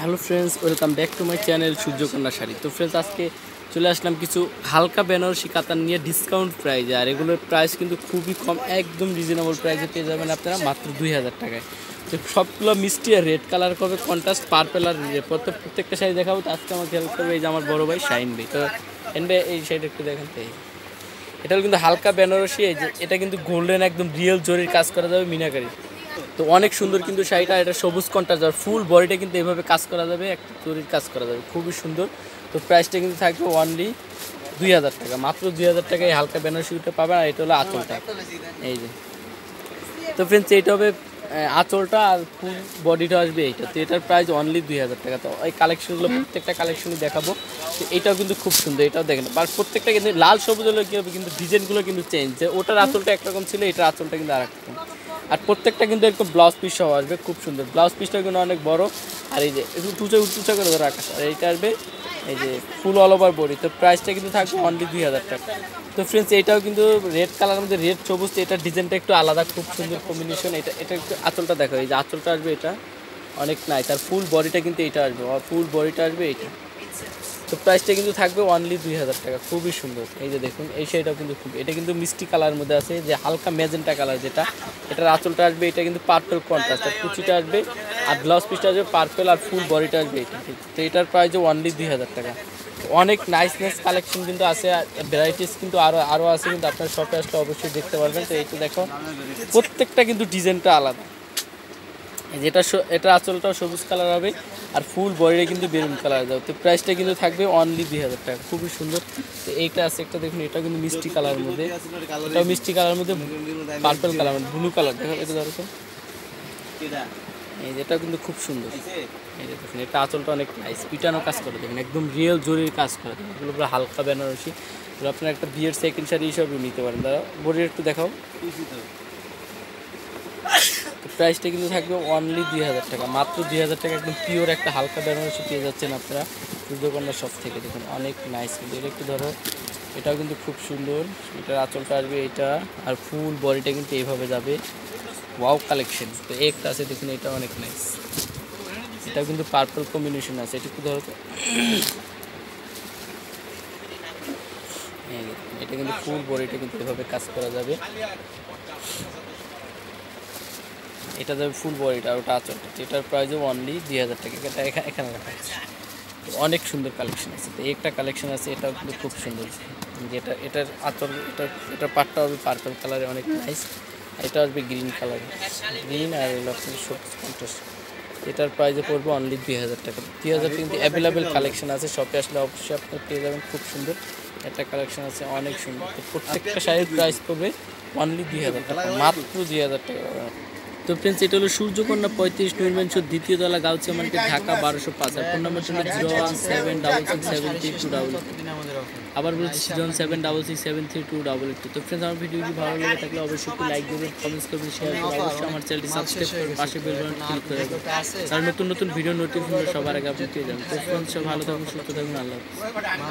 Hello friends, welcome back to my channel Suryakanya sari. তো friends, আজকে চলে আসলাম কিছু হালকা বেনারসি কাতান নিয়ে ডিসকাউন্ট প্রাইজে আর এগুলোর প্রাইস কিন্তু খুবই কম, একদম রিজনেবল প্রাইসে পেয়ে যাবেন আপনারা মাত্র দুই হাজার টাকায়। তো সবগুলো মিষ্টি আর রেড কালার করবে কন্ট্রাস্ট পার্পেল আর প্রত্যেক, প্রত্যেকটা শাড়ি দেখাবো, তো আজকে আমাকে হেল্প করবে এই যে আমার বড় ভাই শাইন ভাই। তো এন ভাই, এই শাড়িটা একটু দেখেন তো এটা কিন্তু হালকা বেনারসি, এই যে এটা কিন্তু গোল্ডেন একদম রিয়েল জরির কাজ করা যাবে মিনাকারি। তো অনেক সুন্দর কিন্তু শাড়িটা, এটা সবুজ কন্ট্রাস্ট, আর ফুল বডিটা কিন্তু এভাবে কাজ করা যাবে, একটা জরির কাজ করা যাবে, খুবই সুন্দর। তো প্রাইসটা কিন্তু থাকবে অনলি দুই হাজার টাকা, মাত্র দুই হাজার টাকায় হালকা বেনারসিটা পাবেন, আর এটা হলো আঁচলটা। এই যে। তো ফ্রেন্ডস এইটা হবে আঁচলটা আর ফুল বডিটা আসবে এইটা। তো এটার প্রাইস অনলি দুই হাজার টাকা। তো এই কালেকশনগুলো প্রত্যেকটা কালেকশনই দেখাবো। তো এটাও কিন্তু খুব সুন্দর, এটাও দেখেন। আর প্রত্যেকটা কিন্তু লাল, সবুজ হলে কী হবে, কিন্তু ডিজাইনগুলো কিন্তু চেঞ্জ যে ওটার আঁচলটা একরকম ছিল, এটার আঁচলটা কিন্তু আর রকম আর প্রত্যেকটা কিন্তু এরকম ব্লাউজ পিস সহ আসবে, খুব সুন্দর। ব্লাউজ পিসটা কিন্তু অনেক বড়। আর এই যে একটু টুচা টুচা করে ধরে আকাশ আর এইটা আসবে, এই যে ফুল অল ওভার বডি তো প্রাইসটা কিন্তু থাকবে অনলি দুই হাজার টাকা। তো ফ্রেন্ডস এটাও কিন্তু রেড কালারের মধ্যে রেড সবুজ এটার ডিজাইনটা একটু আলাদা, খুব সুন্দর কম্বিনেশন এটা এটা একটু আঁচলটা দেখো, এই যে আঁচলটা আসবে এটা, অনেক নাইস আর ফুল বডিটা কিন্তু এটা আসবে ফুল বডিটা আসবে এটা তো প্রাইসটা কিন্তু থাকবে অনলি দুই হাজার টাকা। খুবই সুন্দর। এই যে দেখুন, এই শাড়িটাও কিন্তু খুব এটা কিন্তু মিষ্টি কালারের মধ্যে আছে, যে হালকা ম্যাজেন্টা কালার যেটা। এটার আঁচলটা আসবে, এটা কিন্তু পার্পেল কন্ট্রাস্ট আর কুচিটা আসবে, আর ব্লাউজ পিসটা আসবে পার্পেল আর ফুল বডিটা আসবে এটা। তো এটার প্রাইস অনলি দুই হাজার টাকা। অনেক নাইস নাইস কালেকশন কিন্তু আছে ভ্যারাইটিস কিন্তু আরও আরও আছে, কিন্তু আপনার শপে আসলে অবশ্যই দেখতে পারবেন। তো এইটা দেখো, প্রত্যেকটা কিন্তু ডিজাইনটা আলাদা। যেটা এটা আঁচলটাও সবুজ কালার হবে আর ফুল বডিটা কিন্তু বেরুন কালার যাবে তো প্রাইসটা কিন্তু থাকবে অনলি দুই হাজার টাকা। খুবই সুন্দর। তো এইটা আছে একটা দেখুন এটা কিন্তু মিষ্টি কালারের মধ্যে। এটাও মিষ্টি কালারের মধ্যে পার্পল কালার মানে ব্লু কালার। দেখো এটা ধরো এই যেটা কিন্তু খুব সুন্দর। এই যে দেখুন এটা আঁচলটা অনেক নাইস পিটানো কাজ করে দেখুন একদম রিয়েল জরির কাজ করে। দেখুন এগুলো পুরো হালকা বেনারসি। আপনার একটা বিয়ের সেকেন্ড শাড়ি হিসাবে নিতে পারেন। দাদা বডির একটু দেখাও। প্রাইসটা কিন্তু থাকবে অনলি দুই হাজার টাকা। মাত্র দুই হাজার টাকা একদম পিওর একটা হালকা বেনারসি পেয়ে যাচ্ছেন আপনারা। সূর্যকন্যা শপ থেকে দেখুন, অনেক নাইস কিন্তু। এটা একটু ধরো, এটাও কিন্তু খুব সুন্দর। এটার আঁচলটা আসবে এটা, আর ফুল বডিটা কিন্তু এইভাবে যাবে। ওয়াও কালেকশন তো একটা আছে, দেখুন, এটা অনেক নাইস এটাও কিন্তু পার্পল কম্বিনেশন আছে। এটা একটু ধরো। এটা কিন্তু ফুল বডিটা কিন্তু এভাবে কাজ করা যাবে। এটা যাবে ফুল বডিটা ওটা আচল এটার প্রাইসও অনলি দুই হাজার টাকা। এটা এখা- এখানে রাখা অনেক সুন্দর কালেকশন আছে। তো একটা কালেকশন আছে, এটাও কিন্তু খুব সুন্দর। যেটা, এটার আচল এটা এটার পাটটা হবে পার্পল কালারে অনেক নাইস এটা আসবে গ্রিন কালারে গ্রিন আর এটার প্রাইসে পড়বে অনলি দুই হাজার টাকা। দুই হাজার কিন্তু অ্যাভেলেবেল কালেকশন আছে। শপে আসলে অবশ্যই আপনি পেয়ে যাবেন। খুব সুন্দর একটা কালেকশন আছে। অনেক সুন্দর। প্রত্যেকটা শাড়ির প্রাইস পড়বে অনলি দুই হাজার টাকা। মাত্র দুই হাজার টাকা। তো ফ্রেন্ডস এটা হলো সূর্যকন্যা পঁয়ত্রিশ নৈমেন্স দ্বিতীয় তলা গাউসি মার্কেট, ঢাকা বারোশো পাঁচ। আর ফোন নাম্বার হলো zero one seven double six seven three two double আবার বলছি zero seven double six seven three two double two তো ফ্রেন্ডস আমার ভিডিওটি ভালো লেগে থাকলে অবশ্যই একটু লাইক দেবেন কমেন্টস করবেন শেয়ার করবেন। অবশ্যই আমার চ্যানেলটি সাবস্ক্রাইব করবেন পাশে বেল বাটন ক্লিক করে দেবেন আর নতুন নতুন ভিডিও নোটিফিকেশন সবার আগে আপনি পেয়ে যাবেন। তো ফ্রেন্ডস সব ভালো থাকুন, সুস্থ থাকুন, আল্লাহ